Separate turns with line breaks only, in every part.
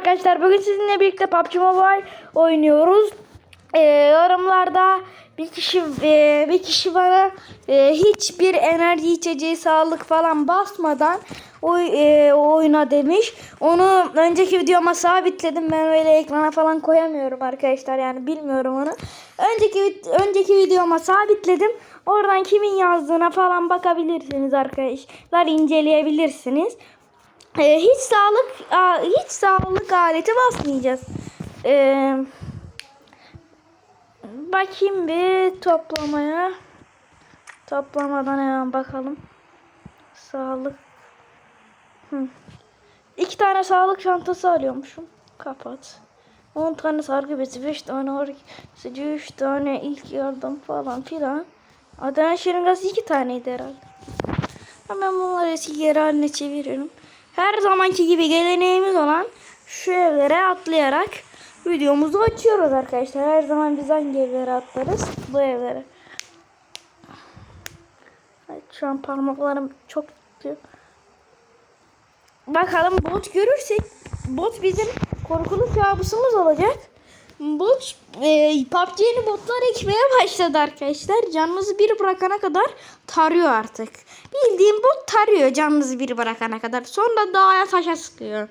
arkadaşlar. Bugün sizinle birlikte PUBG Mobile oynuyoruz. Ee, yorumlarda bir kişi e, bir kişi bana e, hiçbir enerji içeceği sağlık falan basmadan oy, e, oyna demiş. Onu önceki videoma sabitledim. Ben öyle ekrana falan koyamıyorum arkadaşlar. Yani bilmiyorum onu. Önceki önceki videoma sabitledim. Oradan kimin yazdığına falan bakabilirsiniz arkadaşlar. inceleyebilirsiniz. Ee, hiç sağlık a- hiç sağlık aleti basmayacağız. Ee, bakayım bir toplamaya. Toplamadan hemen bakalım. Sağlık. Hı. İki tane sağlık çantası alıyormuşum. Kapat. 10 tane sargı bezi, 5 tane orkesici, 3 tane ilk yardım falan filan. Adana şırıngası 2 taneydi herhalde. Hemen bunları eski geri haline çeviriyorum. Her zamanki gibi geleneğimiz olan şu evlere atlayarak videomuzu açıyoruz arkadaşlar. Her zaman biz hangi evlere atlarız? Bu evlere. Şu an parmaklarım çok. Bakalım bot görürsek bot bizim korkulu kabusumuz olacak. Bot e, PUBG yeni botlar ekmeye başladı arkadaşlar. Canınızı bir bırakana kadar tarıyor artık. Bildiğim bot tarıyor canınızı bir bırakana kadar. Sonra dağa taşa sıkıyor.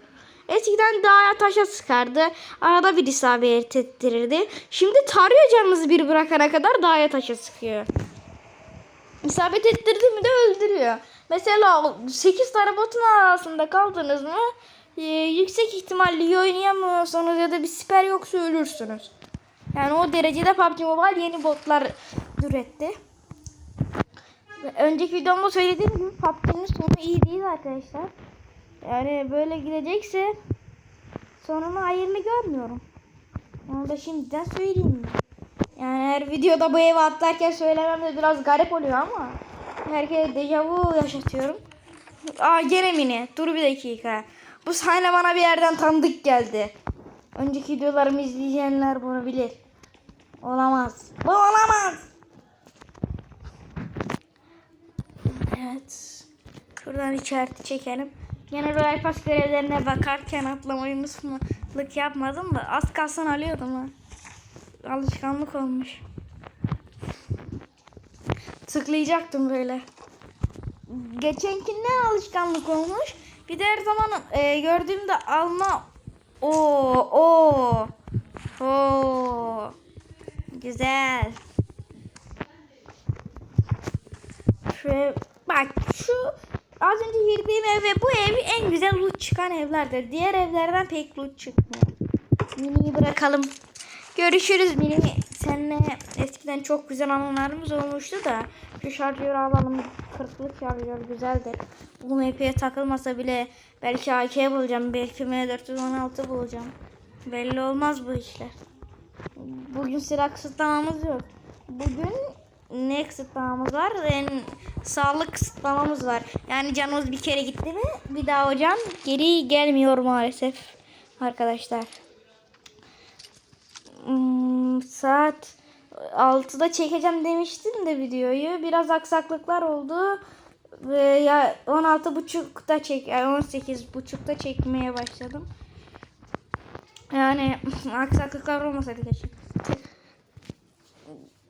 Eskiden dağa taşa sıkardı. Arada bir isabet ettirirdi. Şimdi tarıyor canınızı bir bırakana kadar dağa taşa sıkıyor. İsabet ettirdi mi de öldürüyor. Mesela 8 tane botun arasında kaldınız mı e, yüksek ihtimalle iyi oynayamıyorsanız ya da bir siper yoksa ölürsünüz. Yani o derecede PUBG Mobile yeni botlar üretti. Önceki videomda söylediğim gibi PUBG'nin sonu iyi değil arkadaşlar. Yani böyle gidecekse sonunu hayırlı görmüyorum. Onu da şimdiden söyleyeyim. Yani her videoda bu eve atlarken söylemem de biraz garip oluyor ama herkese dejavu yaşatıyorum. Aa gene mini. Dur bir dakika. Bu sahne bana bir yerden tanıdık geldi. Önceki videolarımı izleyenler bunu bilir. Olamaz. Bu olamaz. Evet. Şuradan işareti çekelim. Yine Royal Pass görevlerine bakarken atlamayı unutmalık yapmadım da az kalsın alıyordum ha. Alışkanlık olmuş. Tıklayacaktım böyle. Geçenkinden alışkanlık olmuş. Bir de her zaman e, gördüğümde alma o o o güzel. Ev, bak şu az önce girdiğim ev ve bu ev en güzel loot çıkan evlerdir. Diğer evlerden pek loot çıkmıyor. Mini'yi bırakalım. Görüşürüz Mini. Seninle eskiden çok güzel anılarımız olmuştu da şu şarjörü alalım. Kırklık şarjör güzeldir. Bu MP'ye takılmasa bile belki AK bulacağım. Belki M416 bulacağım. Belli olmaz bu işler. Bugün silah kısıtlamamız yok. Bugün ne kısıtlamamız var? En sağlık kısıtlamamız var. Yani canımız bir kere gitti mi bir daha hocam geri gelmiyor maalesef arkadaşlar. Hmm, saat 6'da çekeceğim demiştim de videoyu. Biraz aksaklıklar oldu. Ve ya 16.30'da çek yani 18.30'da çekmeye başladım. Yani aksaklıklar olmasaydı keşke.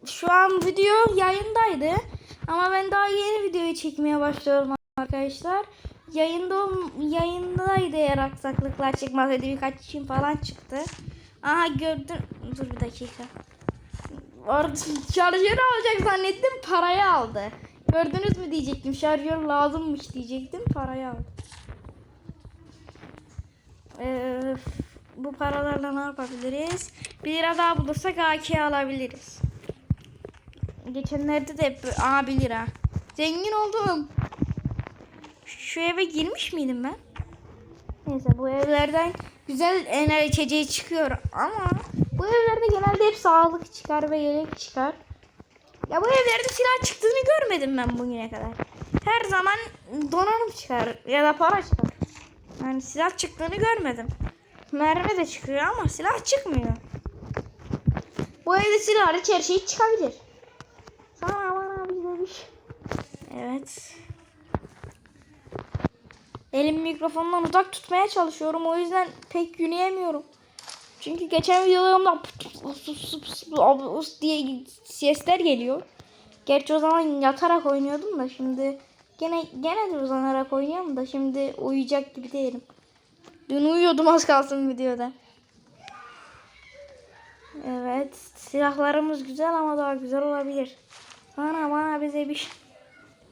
Şu an video yayındaydı. Ama ben daha yeni videoyu çekmeye başlıyorum arkadaşlar. Yayında yayındaydı eğer aksaklıklar çıkmasaydı birkaç için falan çıktı. Aha gördüm. Dur bir dakika. Orada şarjörü alacak zannettim parayı aldı. Gördünüz mü diyecektim. Şarjör lazımmış diyecektim. Parayı aldı. Ee, bu paralarla ne yapabiliriz? Bir lira daha bulursak AK alabiliriz. Geçenlerde de hep aa 1 lira. Zengin oldum. Şu eve girmiş miydim ben? Neyse bu evlerden güzel enerji içeceği çıkıyor ama bu evlerde genelde hep sağlık çıkar ve yelek çıkar. Ya bu evlerde silah çıktığını görmedim ben bugüne kadar. Her zaman donanım çıkar ya da para çıkar. Yani silah çıktığını görmedim. Mermi de çıkıyor ama silah çıkmıyor. Bu evde silah hariç her şey çıkabilir. Sana bana bir demiş. Evet. Elimi mikrofondan uzak tutmaya çalışıyorum. O yüzden pek yürüyemiyorum. Çünkü geçen videolarımda diye sesler geliyor. Gerçi o zaman yatarak oynuyordum da şimdi gene gene de uzanarak oynuyorum da şimdi uyuyacak gibi değilim. Dün uyuyordum az kalsın videoda. Evet silahlarımız güzel ama daha güzel olabilir. Bana bana bize bir şey-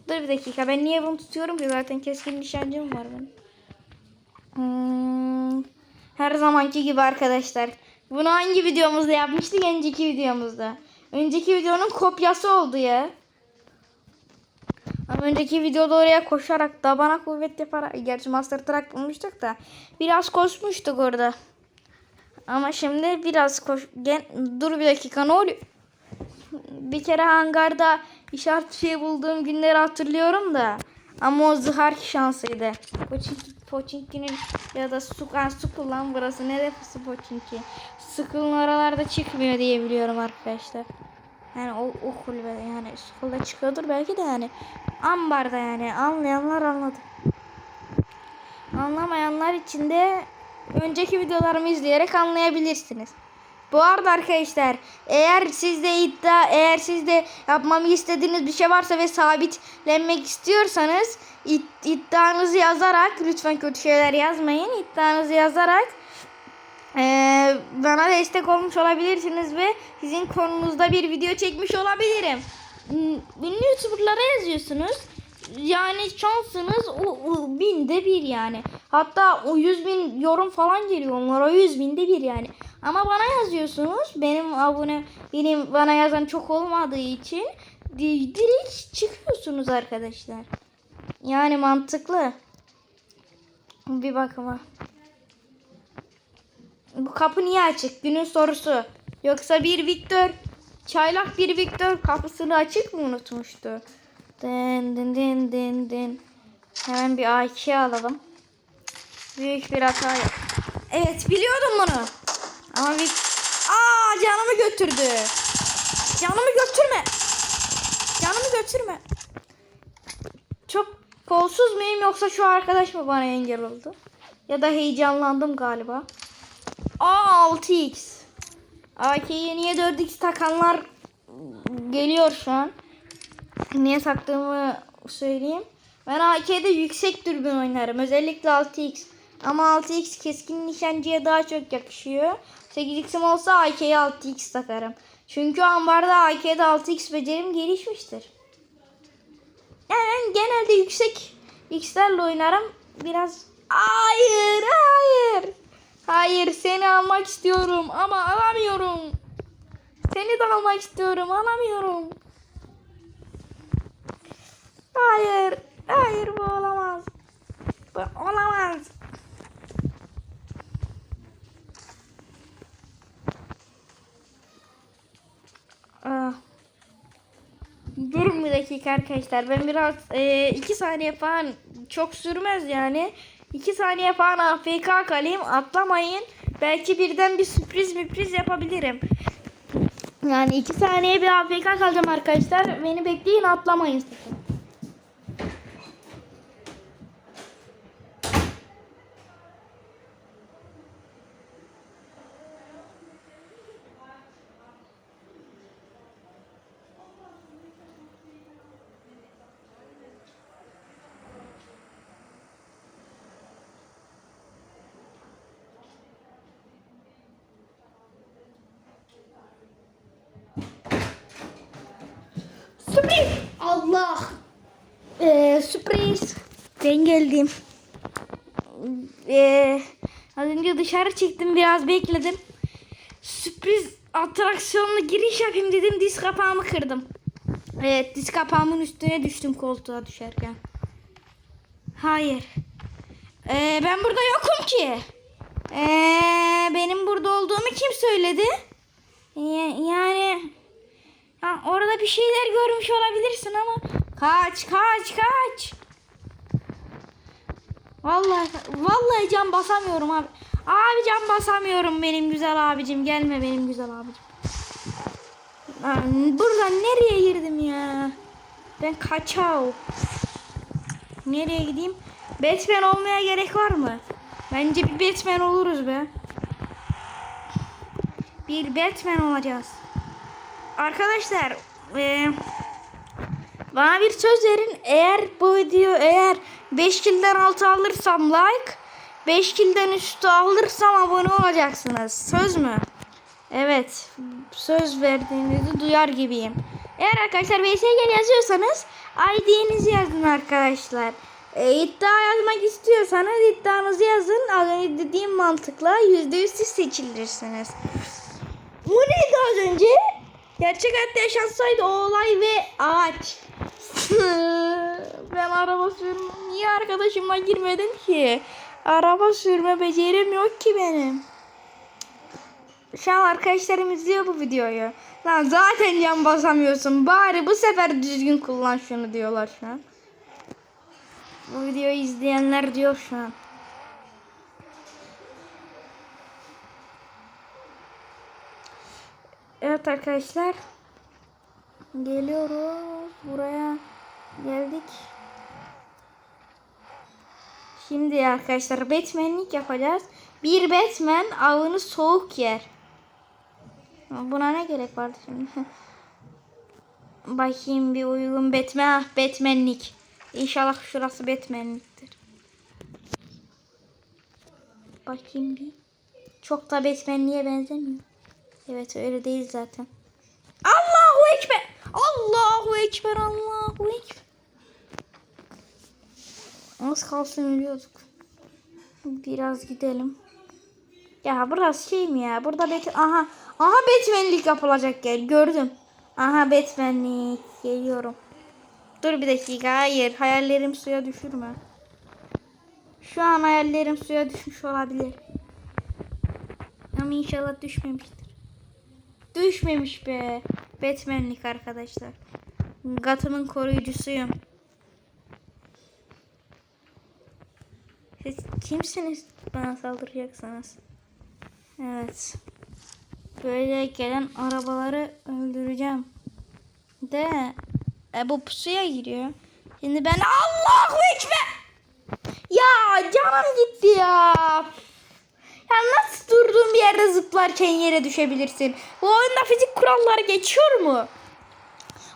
Dur bir dakika ben niye bunu tutuyorum ki zaten keskin nişancım var benim. Hmm, her zamanki gibi arkadaşlar. Bunu hangi videomuzda yapmıştık? Önceki videomuzda. Önceki videonun kopyası oldu ya. Ama önceki videoda oraya koşarak da bana kuvvet yaparak gerçi Master Track bulmuştuk da biraz koşmuştuk orada. Ama şimdi biraz koş Gen... dur bir dakika ne oluyor? Bir kere hangarda işaret şey bulduğum günleri hatırlıyorum da. Ama o zıhar şansıydı. Poçinki, Poçinki'nin ya da su, ha, su kullan burası. Ne deposu Poçinki? Sıkılın oralarda çıkmıyor diye biliyorum arkadaşlar. Yani o, o kulübe yani sıkılda çıkıyordur belki de yani. Ambarda yani anlayanlar anladı. Anlamayanlar için de önceki videolarımı izleyerek anlayabilirsiniz. Bu arada arkadaşlar eğer sizde iddia eğer sizde yapmamı istediğiniz bir şey varsa ve sabitlenmek istiyorsanız id- iddianızı yazarak lütfen kötü şeyler yazmayın. İddianızı yazarak eee, bana destek olmuş olabilirsiniz ve sizin konunuzda bir video çekmiş olabilirim. Ünlü YouTuber'lara yazıyorsunuz. Yani şansınız o, o binde bir yani. Hatta o yüz bin yorum falan geliyor onlara yüz binde bir yani. Ama bana yazıyorsunuz. Benim abone benim bana yazan çok olmadığı için di- direkt çıkıyorsunuz arkadaşlar. Yani mantıklı. Bir bakıma. Bu kapı niye açık? Günün sorusu. Yoksa bir Victor, çaylak bir Victor kapısını açık mı unutmuştu? Din din din din din. Hemen bir AK alalım. Büyük bir hata yap. Evet biliyordum bunu. Ama Vic... Aa canımı götürdü. Canımı götürme. Canımı götürme. Çok kolsuz muyum yoksa şu arkadaş mı bana engel oldu? Ya da heyecanlandım galiba. Aa 6x. AK'ye niye 4x takanlar geliyor şu an. Niye taktığımı söyleyeyim. Ben AK'de yüksek dürbün oynarım. Özellikle 6x. Ama 6x keskin nişancıya daha çok yakışıyor. 8x'im olsa AK'ye 6x takarım. Çünkü ambarda AK'de 6x becerim gelişmiştir. Yani genelde yüksek x'lerle oynarım. Biraz hayır hayır. Hayır seni almak istiyorum ama alamıyorum. Seni de almak istiyorum alamıyorum. Hayır. Hayır bu olamaz. Bu olamaz. Ah. Durun bir dakika arkadaşlar. Ben biraz e, iki saniye falan çok sürmez yani. İki saniye falan AFK kalayım. Atlamayın. Belki birden bir sürpriz müpriz yapabilirim. Yani iki saniye bir AFK kalacağım arkadaşlar. Beni bekleyin atlamayın Sürpriz! Allah! Ee, sürpriz! Ben geldim. Ee, az önce dışarı çıktım biraz bekledim. Sürpriz atraksiyonla giriş yapayım dedim diz kapağımı kırdım. Evet diz kapağımın üstüne düştüm koltuğa düşerken. Hayır. Ee, ben burada yokum ki. Ee, benim burada olduğumu kim söyledi? Ya- yani ha, orada bir şeyler görmüş olabilirsin ama kaç kaç kaç. Vallahi vallahi can basamıyorum abi. Abi can basamıyorum benim güzel abicim. Gelme benim güzel abicim. Lan buradan nereye girdim ya? Ben kaçav. Nereye gideyim? Batman olmaya gerek var mı? Bence bir Batman oluruz be. Bir Batman olacağız. Arkadaşlar eee, bana bir söz verin. Eğer bu video eğer 5 kilden altı alırsam like 5 kilden üstü alırsam abone olacaksınız. Söz mü? Evet. Söz verdiğinizi duyar gibiyim. Eğer arkadaşlar VSGL yazıyorsanız ID'nizi yazın arkadaşlar. E, iddia yazmak istiyorsanız iddianızı yazın. Az önce dediğim mantıkla %100 siz seçilirsiniz. Bu neydi az önce? Gerçek hayatta yaşansaydı o olay ve ağaç. ben araba sürme niye arkadaşıma girmedim ki? Araba sürme becerim yok ki benim. Şu an arkadaşlarım izliyor bu videoyu. Lan zaten yan basamıyorsun. Bari bu sefer düzgün kullan şunu diyorlar şu an. Bu videoyu izleyenler diyor şu an. Arkadaşlar. Geliyoruz. Buraya geldik. Şimdi arkadaşlar Batman'lik yapacağız. Bir Batman avını soğuk yer. Buna ne gerek vardı şimdi? Bakayım bir uygun Batman. Ah, Batman'lik. İnşallah şurası Batman'liktir. Bakayım bir. Çok da Batman'liğe benzemiyor. Evet öyle değil zaten. Allahu Ekber. Allahu Ekber. Allahu Ekber. Az kalsın ölüyorduk. Biraz gidelim. Ya burası şey mi ya? Burada bet aha aha Batman'lik yapılacak yer gördüm. Aha Batman'lik geliyorum. Dur bir dakika hayır hayallerim suya düşürme. Şu an hayallerim suya düşmüş olabilir. Ama inşallah düşmemiştir. Düşmemiş be. Batman'lik arkadaşlar. Gotham'ın koruyucusuyum. Siz kimsiniz bana saldıracaksınız? Evet. Böyle gelen arabaları öldüreceğim. De e, bu pusuya giriyor. Şimdi ben Allahu Ekber. Ya canım gitti ya. Ya nasıl durduğun bir yerde zıplarken yere düşebilirsin? Bu oyunda fizik kuralları geçiyor mu?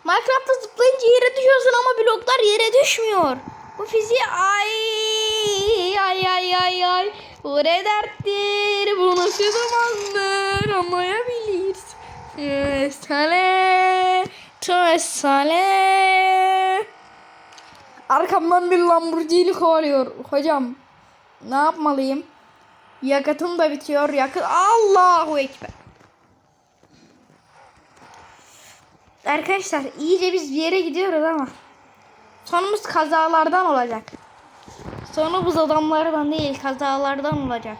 Minecraft'ta zıplayınca yere düşüyorsun ama bloklar yere düşmüyor. Bu fiziği ay ay ay ay ay. Bu ne derttir? Bu nasıl zamandır? Anlayabilirsin. Tövbe sale. Arkamdan bir Lamborghini kovalıyor. Hocam ne yapmalıyım? Yakıtım da bitiyor. Yakıt Allahu Ekber. Arkadaşlar iyice biz bir yere gidiyoruz ama sonumuz kazalardan olacak. Sonumuz adamlardan değil kazalardan olacak.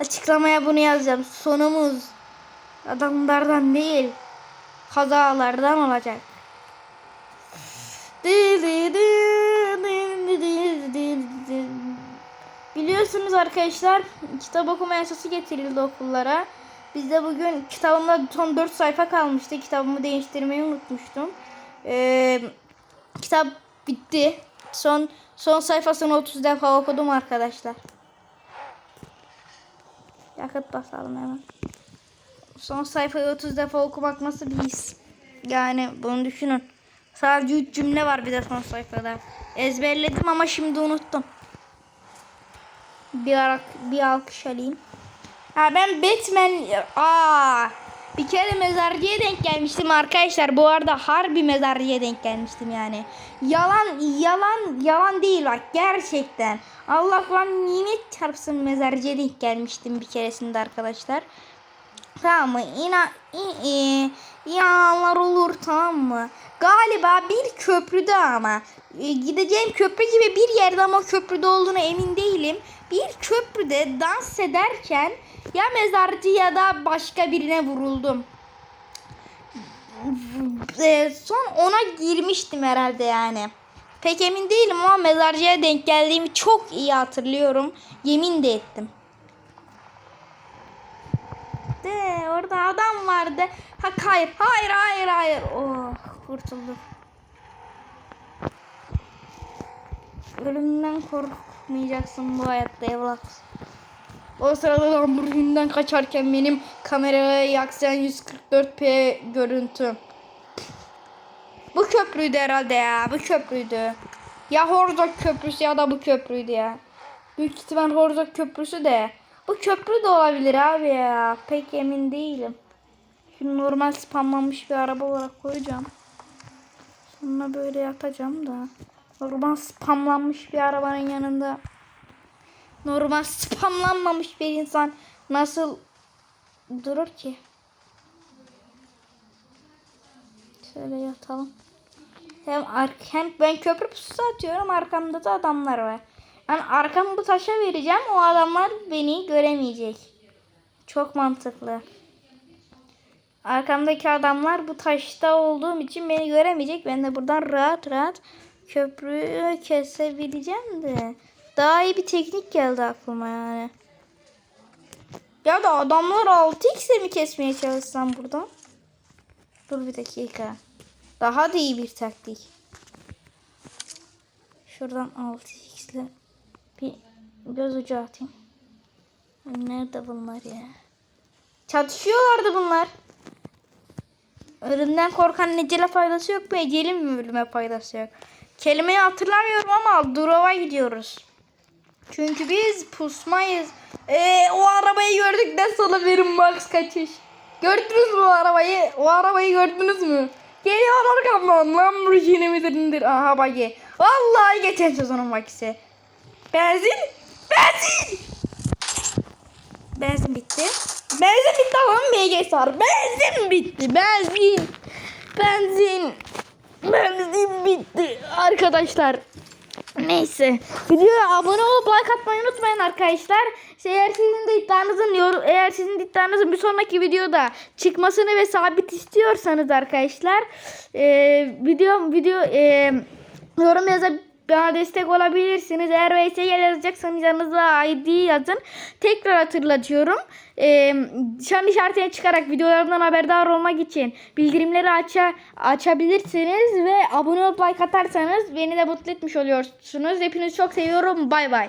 Açıklamaya bunu yazacağım. Sonumuz adamlardan değil kazalardan olacak. Biliyorsunuz arkadaşlar kitap okuma yasası getirildi okullara. Biz de bugün kitabımda son 4 sayfa kalmıştı. Kitabımı değiştirmeyi unutmuştum. Ee, kitap bitti. Son son sayfasını 30 defa okudum arkadaşlar. Yakıt basalım hemen. Son sayfayı 30 defa okumak nasıl bir his? Yani bunu düşünün. Sadece 3 cümle var bir de son sayfada. Ezberledim ama şimdi unuttum. Bir, ara, bir alkış alayım. Ha ben Batman... Aa, bir kere mezarcıya denk gelmiştim arkadaşlar. Bu arada harbi mezarcıya denk gelmiştim yani. Yalan, yalan, yalan değil bak gerçekten. Allah lan nimet çarpsın mezarcıya denk gelmiştim bir keresinde arkadaşlar. Tamam mı? İna, i, i, yalanlar olur tamam mı? Galiba bir köprüde ama. E, gideceğim köprü gibi bir yerde ama köprüde olduğunu emin değilim. Bir köprüde dans ederken ya mezarcı ya da başka birine vuruldum. E, son ona girmiştim herhalde yani. Pek emin değilim ama mezarcıya denk geldiğimi çok iyi hatırlıyorum. Yemin de ettim. De orada adam vardı. Ha hayır hayır hayır hayır. Oh kurtuldum. ölümden korkmayacaksın bu hayatta evlat. O sırada Lamborghini'den kaçarken benim kameraya yaksayan 144p görüntü. Bu köprüydü herhalde ya. Bu köprüydü. Ya Horzok köprüsü ya da bu köprüydü ya. Büyük ihtimal Horzok köprüsü de. Bu köprü de olabilir abi ya. Pek emin değilim. Şimdi normal spamlanmış bir araba olarak koyacağım. Sonra böyle yatacağım da. Normal spamlanmış bir arabanın yanında. Normal spamlanmamış bir insan nasıl durur ki? Şöyle yatalım. Hem, hem ben köprü pususu atıyorum arkamda da adamlar var. Yani arkamı bu taşa vereceğim o adamlar beni göremeyecek. Çok mantıklı. Arkamdaki adamlar bu taşta olduğum için beni göremeyecek. Ben de buradan rahat rahat köprüyü kesebileceğim de. Daha iyi bir teknik geldi aklıma yani. Ya da adamlar 6x'e mi kesmeye çalışsam buradan? Dur bir dakika. Daha da iyi bir taktik. Şuradan 6x'le bir göz ucu atayım. Nerede bunlar ya? Çatışıyorlardı bunlar. Ölümden korkan necele faydası yok mu? Ecelin ölüme faydası yok? Kelimeyi hatırlamıyorum ama Durova gidiyoruz. Çünkü biz pusmayız. Ee, o arabayı gördükten sonra verin max kaçış. Gördünüz mü o arabayı? O arabayı gördünüz mü? Geliyor arkamdan. Lamborghini midir? Aha bagi. Vallahi geçen sezonun bakisi. Benzin. Benzin. Benzin bitti. Benzin bitti ama BG sar. Benzin bitti. Benzin. Benzin. Benzin bitti. Arkadaşlar. Neyse. Videoya abone olup like atmayı unutmayın arkadaşlar. Şey, Eğer sizin de iddianızın eğer sizin de iddianızın bir sonraki videoda çıkmasını ve sabit istiyorsanız arkadaşlar e, video video e, yorum yazıp bana destek olabilirsiniz. Eğer VS'ye yazacaksanız yanınıza ID yazın. Tekrar hatırlatıyorum. Ee, şan işaretine çıkarak videolarımdan haberdar olmak için bildirimleri aça, açabilirsiniz ve abone olup like atarsanız beni de mutlu etmiş oluyorsunuz. Hepinizi çok seviyorum. Bay bay.